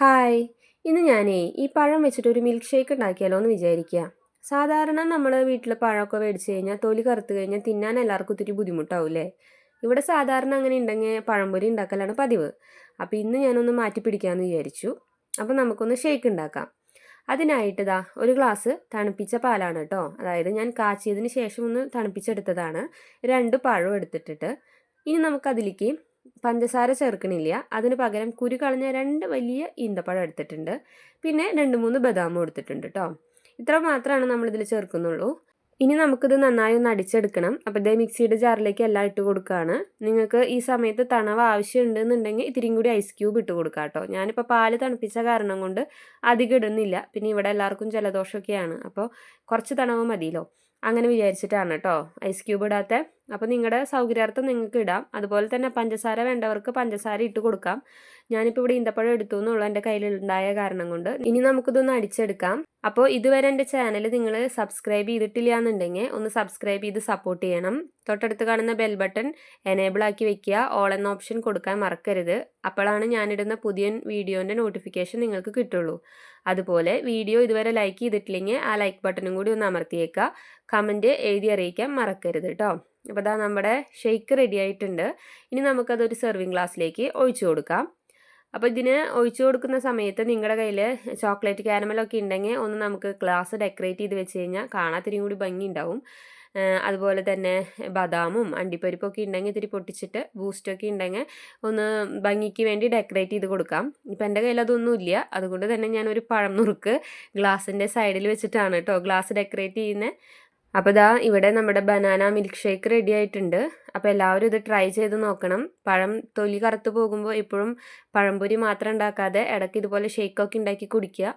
Hi ഇന്ന് ഞാനേ ഈ പഴം വെച്ചിട്ട് ഒരു മിൽക്ക് ഷേക്ക് ഉണ്ടാക്കിയാലോ എന്ന് വിചാരിക്കുക സാധാരണ നമ്മൾ വീട്ടിൽ പഴമൊക്കെ മേടിച്ച് കഴിഞ്ഞാൽ തൊലി കറുത്ത് കഴിഞ്ഞാൽ തിന്നാൻ എല്ലാവർക്കും ഒത്തിരി ബുദ്ധിമുട്ടാവില്ലേ? ഇവിടെ സാധാരണ അങ്ങനെ ഉണ്ടെങ്കിൽ പഴംപൊരി ഉണ്ടാക്കലാണ് പതിവ്. അപ്പോൾ ഇന്ന് ഞാനൊന്ന് മാറ്റി പിടിക്കാമെന്ന് വിചാരിച്ചു. അപ്പോൾ നമുക്കൊന്ന് ഷേക്ക് ഉണ്ടാക്കാം. അതിനായിട്ട് ഇതാ ഒരു ഗ്ലാസ് തണുപ്പിച്ച പാലാണ് കേട്ടോ അതായത് ഞാൻ കാച്ചിയതിന് ശേഷം ഒന്ന് തണുപ്പിച്ചെടുത്തതാണ്. രണ്ട് പഴം എടുത്തിട്ടിട്ട്. ഇനി നമുക്കതിലേക്ക് പഞ്ചസാര ചേർക്കണില്ല. അതിന് പകരം കുരു കളഞ്ഞ രണ്ട് വലിയ ഈന്തപ്പഴം എടുത്തിട്ടുണ്ട്. പിന്നെ രണ്ട് മൂന്ന് ബദാമും എടുത്തിട്ടുണ്ട് കേട്ടോ ഇത്ര മാത്രമാണ് നമ്മളിതിൽ ചേർക്കുന്നുള്ളൂ. ഇനി നമുക്കിത് നന്നായി ഒന്ന് അടിച്ചെടുക്കണം. അപ്പോൾ ഇതേ മിക്സിയുടെ ജാറിലേക്ക് എല്ലാം ഇട്ട് കൊടുക്കുകയാണ് നിങ്ങൾക്ക് ഈ സമയത്ത് തണവ് ആവശ്യമുണ്ടെന്നുണ്ടെങ്കിൽ ഇത്തിരിയും കൂടി ഐസ് ക്യൂബ് ഇട്ട് കൊടുക്കുക കേട്ടോ ഞാനിപ്പോൾ പാൽ തണുപ്പിച്ച കാരണം കൊണ്ട് അധികം ഇടുന്നില്ല. പിന്നെ ഇവിടെ എല്ലാവർക്കും ജലദോഷമൊക്കെയാണ്. അപ്പോൾ കുറച്ച് തണവ് മതിയല്ലോ. അങ്ങനെ വിചാരിച്ചിട്ടാണ് കേട്ടോ ഐസ് ക്യൂബ് ഇടാത്ത. അപ്പോൾ നിങ്ങളുടെ സൗകര്യാർത്ഥം നിങ്ങൾക്ക് ഇടാം. അതുപോലെ തന്നെ പഞ്ചസാര വേണ്ടവർക്ക് പഞ്ചസാര ഇട്ട് കൊടുക്കാം. ഞാനിപ്പോൾ ഇവിടെ ഈന്തപ്പഴം എടുത്തു എന്നുള്ളൂ എന്റെ കയ്യിലുണ്ടായ കാരണം കൊണ്ട്. ഇനി നമുക്കിതൊന്ന് അടിച്ചെടുക്കാം. അപ്പോൾ ഇതുവരെ എന്റെ ചാനൽ നിങ്ങൾ സബ്സ്ക്രൈബ് ചെയ്തിട്ടില്ല എന്നുണ്ടെങ്കിൽ ഒന്ന് സബ്സ്ക്രൈബ് ചെയ്ത് സപ്പോർട്ട് ചെയ്യണം. തൊട്ടടുത്ത് കാണുന്ന ബെൽ ബട്ടൺ എനേബിൾ ആക്കി വെക്കുക. ഓൾ എന്ന ഓപ്ഷൻ കൊടുക്കാൻ മറക്കരുത്. അപ്പോഴാണ് ഞാനിടുന്ന പുതിയ വീഡിയോന്റെ നോട്ടിഫിക്കേഷൻ നിങ്ങൾക്ക് കിട്ടുള്ളൂ. അതുപോലെ വീഡിയോ ഇതുവരെ ലൈക്ക് ചെയ്തിട്ടില്ലെങ്കിൽ ആ ലൈക്ക് ബട്ടണും കൂടി ഒന്ന് അമർത്തിയേക്കുക. കമന്റ് എഴുതി അറിയിക്കാൻ മറക്കരുത് കേട്ടോ അപ്പോൾ അതാ നമ്മുടെ ഷെയ്ക്ക് റെഡി ആയിട്ടുണ്ട്. ഇനി നമുക്കതൊരു സെർവിങ് ഗ്ലാസ്സിലേക്ക് ഒഴിച്ചു കൊടുക്കാം. അപ്പോൾ ഇതിന് ഒഴിച്ചു കൊടുക്കുന്ന സമയത്ത് നിങ്ങളുടെ കയ്യിൽ ചോക്ലേറ്റ് കാരമലൊക്കെ ഉണ്ടെങ്കിൽ ഒന്ന് നമുക്ക് ഗ്ലാസ് ഡെക്കറേറ്റ് ചെയ്ത് വെച്ച് കഴിഞ്ഞാൽ കാണാത്തിരിയും കൂടി ഭംഗി ഉണ്ടാവും അതുപോലെ തന്നെ ബദാമും അണ്ടിപ്പരിപ്പൊക്കെ ഉണ്ടെങ്കിൽ ഇത്തിരി പൊട്ടിച്ചിട്ട് ബൂസ്റ്റൊക്കെ ഉണ്ടെങ്കിൽ ഒന്ന് ഭംഗിക്ക് വേണ്ടി ഡെക്കറേറ്റ് ചെയ്ത് കൊടുക്കാം. ഇപ്പം എന്റെ കയ്യിൽ ഇല്ല. അതുകൊണ്ട് തന്നെ ഞാനൊരു പഴം നുറുക്ക് ഗ്ലാസിന്റെ സൈഡിൽ വെച്ചിട്ടാണ് കേട്ടോ ഗ്ലാസ് ഡെക്കറേറ്റ് ചെയ്യുന്നത് അപ്പോൾ ഇതാ ഇവിടെ നമ്മുടെ ബനാന മിൽക്ക് ഷേക്ക് റെഡി ആയിട്ടുണ്ട്. അപ്പോൾ എല്ലാവരും ഇത് ട്രൈ ചെയ്ത് നോക്കണം. പഴം തൊലി കറുത്ത് പോകുമ്പോൾ ഇപ്പോഴും പഴംപൊരി മാത്രം ഉണ്ടാക്കാതെ ഇടയ്ക്ക് ഇതുപോലെ ഷേക്കൊക്കെ ഉണ്ടാക്കി കുടിക്കുക.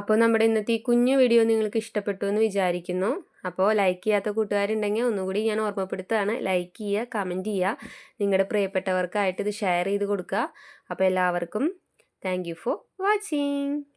അപ്പോൾ നമ്മുടെ ഇന്നത്തെ ഈ കുഞ്ഞു വീഡിയോ നിങ്ങൾക്ക് ഇഷ്ടപ്പെട്ടു എന്ന് വിചാരിക്കുന്നു. അപ്പോൾ ലൈക്ക് ചെയ്യാത്ത കൂട്ടുകാരുണ്ടെങ്കിൽ ഒന്നുകൂടി ഞാൻ ഓർമ്മപ്പെടുത്തുകയാണ്. ലൈക്ക് ചെയ്യുക കമന്റ് ചെയ്യുക. നിങ്ങളുടെ പ്രിയപ്പെട്ടവർക്കായിട്ട് ഇത് ഷെയർ ചെയ്ത് കൊടുക്കുക. അപ്പോൾ എല്ലാവർക്കും താങ്ക് ഫോർ വാച്ചിങ്